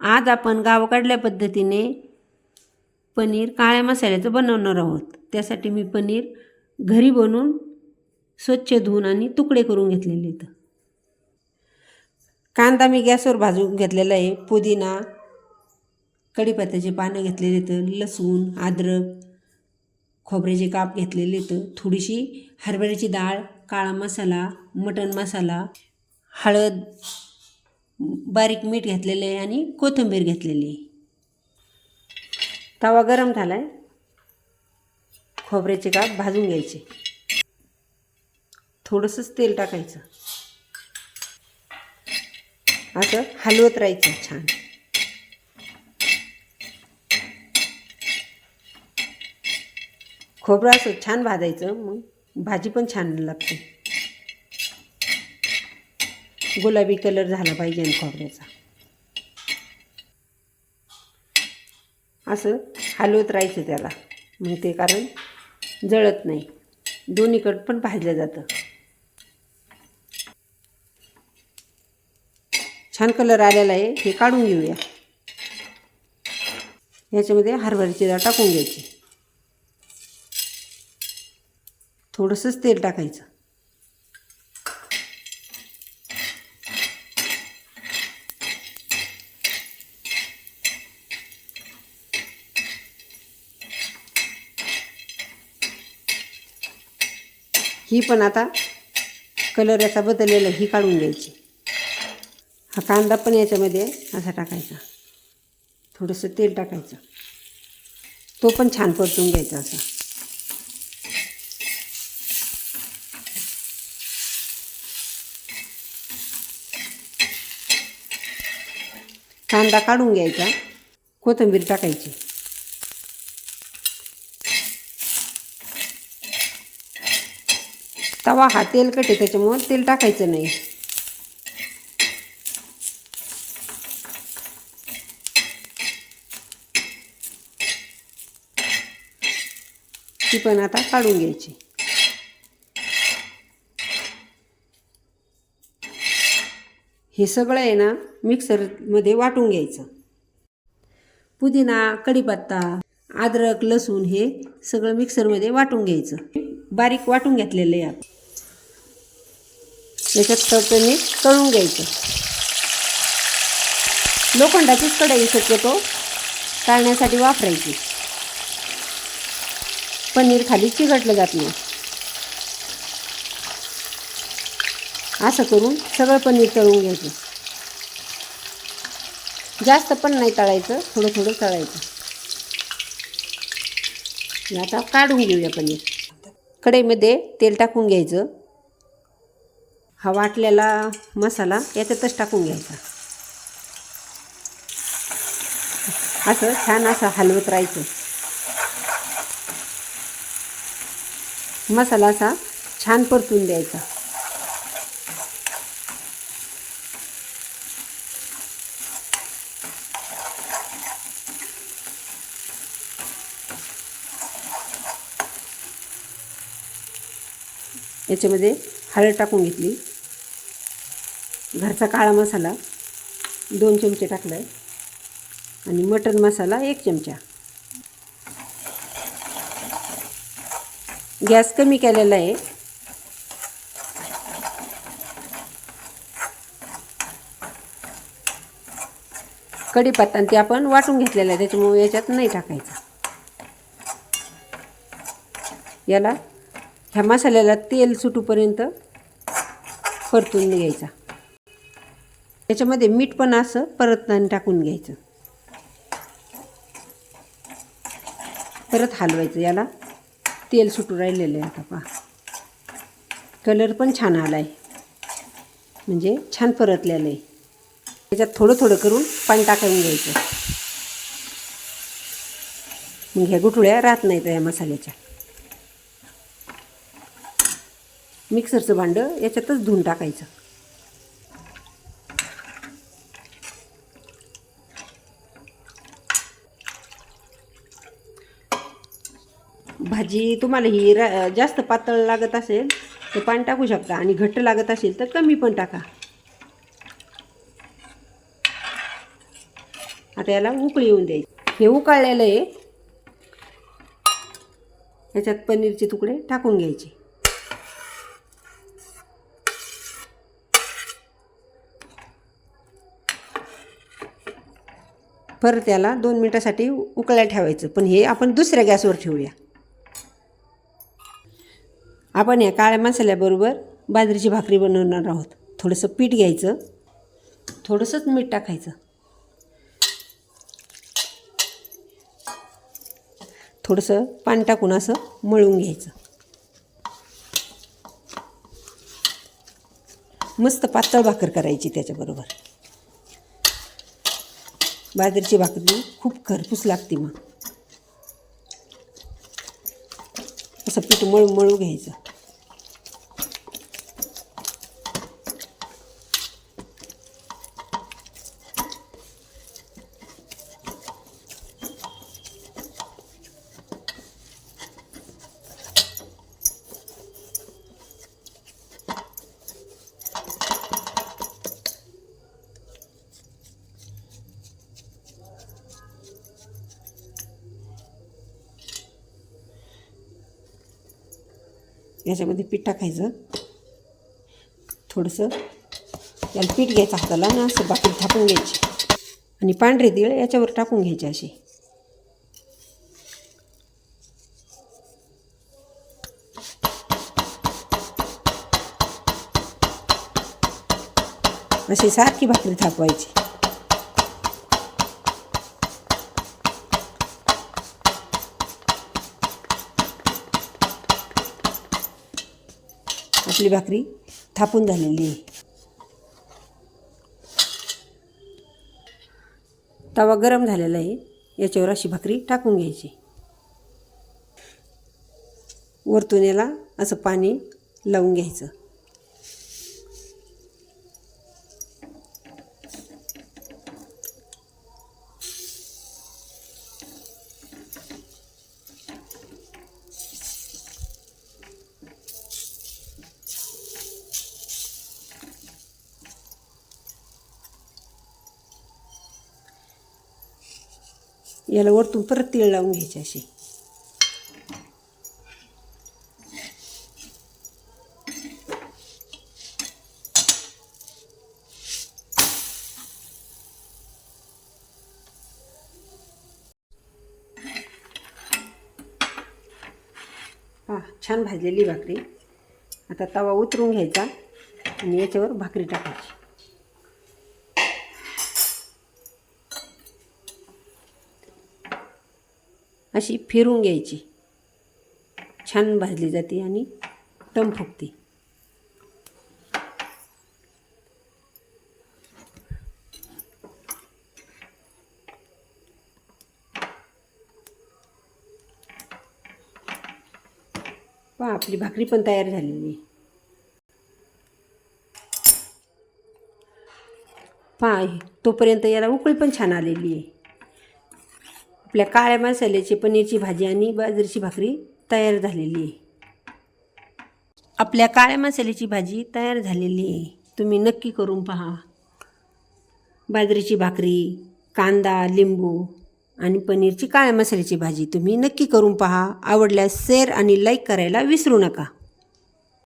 आज आपण गावाकडल्या पद्धतीने पनीर काळ्या मसाल्याचं बनवणार आहोत. त्यासाठी मी पनीर घरी बनवून स्वच्छ धुवून आणि तुकडे करून घेतलेले आहेत. कांदा मी गॅसवर भाजून घेतलेला आहे. पुदिना कढीपत्त्याचे पानं घेतलेले आहेत. लसूण अद्रक खोबऱ्याचे काप घेतलेले आहेत. थोडीशी हरभऱ्याची डाळ काळा मसाला मटण मसाला हळद बारीक मीठ घेतलेलं आहे आणि कोथिंबीर घेतलेली आहे. तवा गरम झाला आहे खोबऱ्याचे काप भाजून घ्यायचे. थोडंसंच तेल टाकायचं. असं हलवत राहायचं छान. खोबरं असं छान भाजायचं मग भाजी पण छान लागते. गुलाबी कलर झाला पाहिजे आणि खोबऱ्याचा. असं हलवत राहायचं त्याला. मग ते कारण जळत नाही. दोन्हीकडं पण भाजलं जातं. छान कलर आलेला आहे. हे काढून घेऊया. याच्यामध्ये हरभऱ्याची डाळ टाकून घ्यायची. थोडंसंच तेल टाकायचं. ही पण आता कलर याचा बदललेला ही काढून घ्यायची. हा कांदा पण याच्यामध्ये असा टाकायचा. थोडंसं तेल टाकायचं. तो पण छान परतून घ्यायचा असा. कांदा काढून घ्यायचा. कोथिंबीर टाकायची. तवा हा तेलकट आहे त्याच्यामुळं तेल टाकायचं नाही. ती पण आता काढून घ्यायची. हे सगळं आहे ना मिक्सरमध्ये वाटून घ्यायचं. पुदिना कढीपत्ता अद्रक लसूण हे सगळं मिक्सरमध्ये वाटून घ्यायचं. बारीक वाटून घेतलेलं आहे. आपण याच्यात तळपणी तळून घ्यायचं. लोखंडाचीच कढई शक्यतो तळण्यासाठी वापरायची. पनीर खाली चिघटलं जात नाही. असं करून सगळं पनीर तळून घ्यायचं. जास्त पण नाही तळायचं थोडं थोडं तळायचं. आता काढून घेऊया पनीर. कढईमध्ये तेल टाकून घ्यायचं. हा वाटलेला मसाला याच्यातच टाकून घ्यायचा. असं छान असं हलवत राहायचं. मसाला असा छान परतून द्यायचा. याच्यामध्ये हळद टाकून घेतली. घरचा काळा मसाला दोन चमचे टाकला आहे आणि मटन मसाला एक चमचा. गॅस कमी केलेला आहे. कढीपत्ता ते आपण वाटून घेतलेला आहे त्याच्यामुळे याच्यात नाही टाकायचं. याला ह्या मसाल्याला तेल सुटूपर्यंत परतून घ्यायचा. याच्यामध्ये मीठ पण असं परत टाकून घ्यायचं. परत हलवायचं याला. तेल सुटू राहिलेलं आहे आता पहा. कलर पण छान आला आहे म्हणजे छान परतलेलं आहे. त्याच्यात थोडं थोडं करून पाणी टाकून घ्यायचं. मग ह्या गुठळ्या राहत नाहीत या मसाल्याच्या. मिक्सरचं भांडं याच्यातच धुवून टाकायचं. भाजी तुम्हाला ही रा जास्त पातळ लागत असेल तर पाणी टाकू शकता आणि घट्ट लागत असेल तर कमी पण टाका. आता याला उकळी येऊन द्यायची. हे उकळलेलं आहे. ह्याच्यात पनीरचे तुकडे टाकून घ्यायचे. परत त्याला दोन मिनटासाठी उकळायला ठेवायचं. पण हे आपण दुसऱ्या गॅसवर ठेवूया. आपण या काळ्या मसाल्याबरोबर बाजरीची भाकरी बनवणार आहोत. थोडंसं पीठ घ्यायचं. थोडंसंच मीठ टाकायचं. थोडंसं पाणी टाकून असं मळून घ्यायचं. मस्त पातळ भाकर करायची त्याच्याबरोबर. बाजरीची भाकरी खूप खरपूस लागते मग. असं पीठ मळू मळू घ्यायचं. याच्यामध्ये पीठ टाकायचं. थोडंसं याला पीठ घ्यायचं हाताला ना असं बाकी थापून घ्यायची. आणि पांढरे तीळ याच्यावर टाकून घ्यायचे असे. अशी सारखी भाकरी थापवायची. आपली भाकरी थापून झालेली आहे. तवा गरम झालेला आहे. याच्यावर अशी भाकरी टाकून घ्यायची. वरतून याला असं पाणी लावून घ्यायचं. याला वरतून परत तीळ लावून घ्यायचे असे हा छान भाजलेली भाकरी. आता तवा उतरून घ्यायचा आणि याच्यावर भाकरी टाकायची. अशी फिरून घ्यायची. छान भाजली जाते आणि टम फुगते. पहा आपली भाकरी पण तयार झालेली आहे. पहा तोपर्यंत याला उकळी पण छान आलेली आहे. आपल्या काळ्या मसाल्याची पनीरची भाजी आणि बाजरीची भाकरी तयार झालेली आहे. आपल्या काळ्या मसाल्याची भाजी तयार झालेली आहे. तुम्ही नक्की करून पहा. बाजरीची भाकरी कांदा लिंबू आणि पनीरची काळ्या मसाल्याची भाजी तुम्ही नक्की करून पहा. आवडल्यास शेअर आणि लाईक करायला विसरू नका.